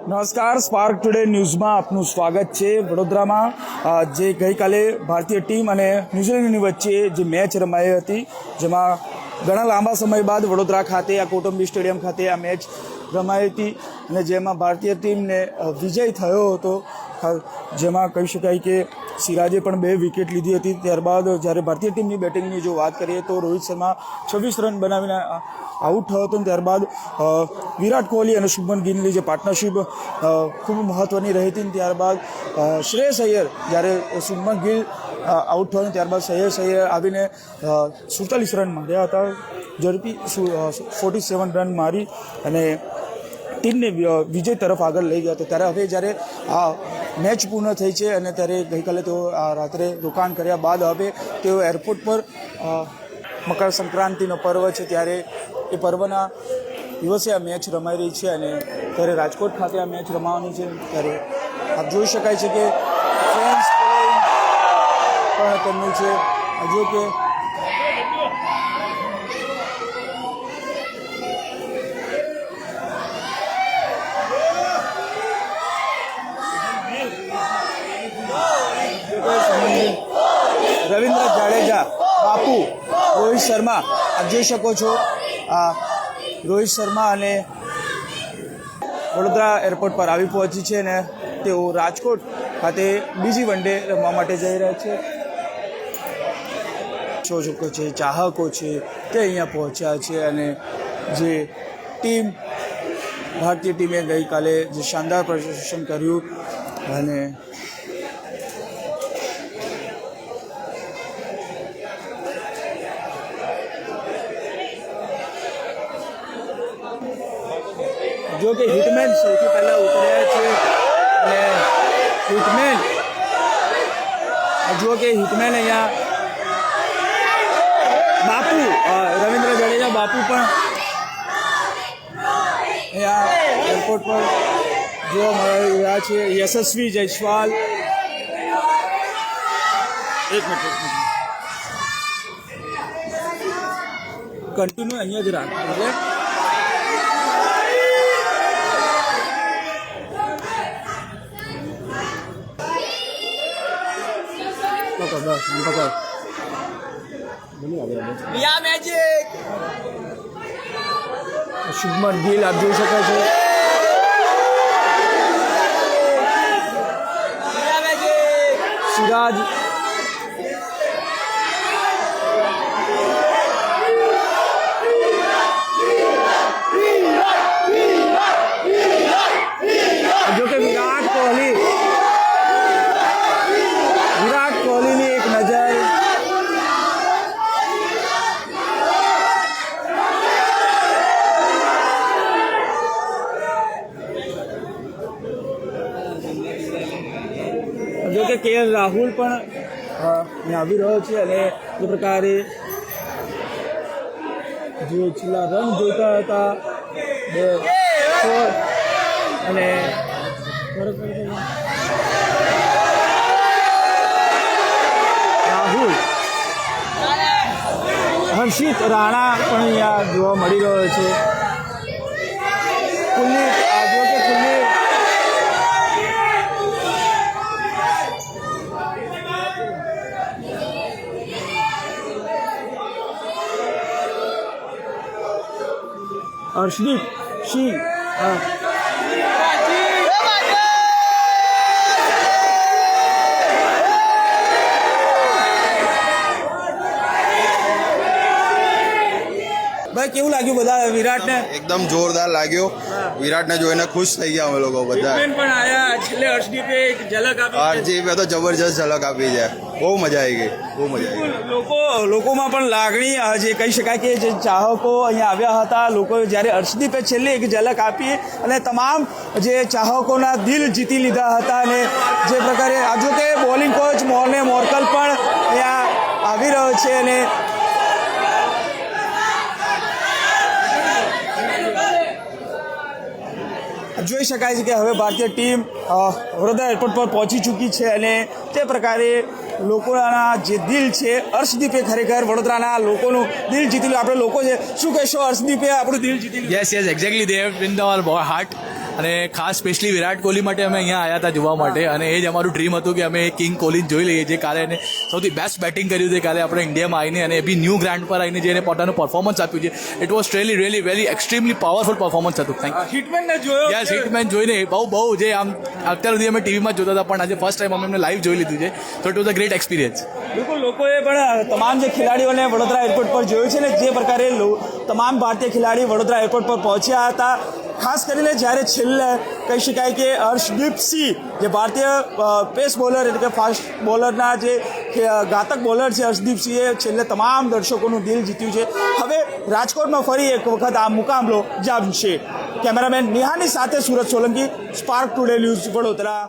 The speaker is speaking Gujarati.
નમસ્કાર સ્પાર્ક ટુડે ન્યૂઝમાં આપનું સ્વાગત છે. વડોદરામાં જે ગઈકાલે ભારતીય ટીમ અને ન્યૂઝીલેન્ડની વચ્ચે જે મેચ રમાઈ હતી, જેમાં ઘણા લાંબા સમય બાદ વડોદરા ખાતે, આ કોટંબી સ્ટેડિયમ ખાતે આ મેચ રમાઈ હતી અને જેમાં ભારતીય ટીમને વિજય થયો હતો. જેમાં કહી શકાય કે સિરાજે પણ બે વિકેટ લીધી હતી. ત્યારબાદ જ્યારે ભારતીય ટીમની બેટિંગની જો વાત કરીએ તો રોહિત શર્મા છવ્વીસ રન બનાવીને આઉટ થયો હતો. ત્યારબાદ વિરાટ કોહલી અને શુભમન ગિલની જે પાર્ટનરશિપ ખૂબ મહત્ત્વની રહી હતી. ત્યારબાદ શ્રેયસ અય્યર જ્યારે શુભમન ગિલ આઉટ થયો ત્યારબાદ શ્રેયસ અય્યર આવીને સુડતાલીસ રન માર્યા હતા. ઝડપી ફોર્ટી સેવન રન મારી અને ટીમને વિજય તરફ આગળ લઈ ગયા હતા. ત્યારે હવે જ્યારે આ મેચ પૂર્ણ થઈ છે અને ત્યારે ગઈકાલે તેઓ રાત્રે રોકાણ કર્યા બાદ હવે તેઓ એરપોર્ટ પર મકર સંક્રાંતિનો પર્વ છે ત્યારે એ પર્વના દિવસે આ મેચ રમાઈ રહી છે અને ત્યારે રાજકોટ ખાતે આ મેચ રમાવાની છે. ત્યારે આપ જોઈ શકાય છે કે ફેન્સ પણ તેમનું છે. હજુ કે રોહિત શર્મા, આપ જોઈ શકો છો. આ રોહિત શર્મા અને વડોદરા એરપોર્ટ પર આવી પહોંચી છે અને તેઓ રાજકોટ ખાતે બીજી વનડે રમવા માટે જઈ રહ્યા છે. શોષકો છે, ચાહકો છે, તે અહીંયા પહોંચ્યા છે અને જે ટીમ, ભારતીય ટીમે ગઈકાલે જે શાનદાર પ્રદર્શન કર્યું અને જો કે હિટમેન સૌથી પહેલા ઉતર્યા છે અને હિટમેન, જો કે હિટમેન અહીંયા બાપુ રવિન્દ્ર જાડેજા બાપુ પણ અહીંયા એરપોર્ટ પર જોવા મળી રહ્યા છે. યશસ્વી જયસ્વાલ. એક મિનિટ કન્ટિન્યુ અહીંયા જ રાખવું છે પકડ બસ આમ પકડ યા મેજિક શુભમન ગિલ આપ જોઈ શકો છો. સિરાજ જો કે વિરાટ કોહલી વિરાટ કોહલીની એક નજર જો કે કે રાહુલ પણ આવી રહ્યો છે અને એ પ્રકારે જે છેલ્લા રન જોતા હતા બે અને રાહુલ, હર્ષિત રાણા પણ અહીંયા જોવા મળી રહ્યો છે. કુલદીપ હર્ષદીપ સિંહ ભાઈ કેવું લાગ્યું બધા વિરાટને? એકદમ જોરદાર લાગ્યો. વિરાટને જોઈને ખુશ થઈ ગયા અમે લોકો બધા. પણ આયા છેલ્લે હર્ષદીપે એક ઝલક આપી તો જબરજસ્ત ઝલક આપી છે. બહુ મજા આવી ગઈ બહુ મજા આવી ગઈ. લોકો લોકોમાં પણ લાગણી જે કહી શકાય કે જે ચાહકો અહીંયા આવ્યા હતા લોકો જ્યારે હર્ષદીપે છેલ્લે એક ઝલક આપી અને તમામ જે ચાહકોના દિલ જીતી લીધા હતા અને જે પ્રકારે આ જો કે બોલિંગ કોચ મોરને મોરકલ પણ અહીંયા આવી રહ્યો છે અને જોઈ શકાય છે કે હવે ભારતીય ટીમ વડોદરા એરપોર્ટ પર પહોંચી ચૂકી છે અને તે પ્રકારે લોકોના જે દિલ છે અર્શદીપે ખરેખર વડોદરાના લોકોનું દિલ જીતેલું આપણે લોકો છે, શું કહેશો અર્શદીપે આપણું દિલ જીતી yes yes exactly exactly. In the all heart. અને ખાસ સ્પેશિયલી વિરાટ કોહલી માટે અમે અહીંયા આવ્યા હતા જોવા માટે. અને એ જ અમારું ડ્રીમ હતું કે અમે કિંગ કોહલી જોઈ લઈએ. જે કાલે એને સૌથી બેસ્ટ બેટિંગ કર્યું છે કાલે આપણે ઇન્ડિયામાં આવીને અને એ બી ન્યૂ ગ્રાન્ડ પર આવીને જે એને પોતાનું પરફોર્મન્સ આપ્યું છે. It was really really very extremely powerful performance હતું. થેન્ક હિટમેન ને જોયો યસ હિટમેન જોઈને બહુ બહુ જે આમ અત્યાર સુધી અમે ટીવીમાં જોતા હતા પણ આજે ફર્સ્ટ ટાઈમ અમે એમને લાઈવ જોઈ લીધું છે. તો it was a great experience બિલકુલ લોકોએ પણ તમામ જે ખેલાડીઓને વડોદરા એરપોર્ટ પર જોયું છે ને જે પ્રકારે તમામ ભારતીય ખેલાડી વડોદરા એરપોર્ટ પર પહોંચ્યા હતા. ખાસ કરીને જ્યારે છેલ્લે કહી શકાય કે હર્ષદીપ સિંહ જે ભારતીય પેસ બોલર એટલે કે ફાસ્ટ બોલરના જે ઘાતક બોલર છે હર્ષદીપ સિંહે છેલ્લે તમામ દર્શકોનું દિલ જીત્યું છે. હવે રાજકોટમાં ફરી એક વખત આ મુકાબલો જામશે. કેમેરામેન નિહાની સાથે Surat Solanki spark today news Vadodara.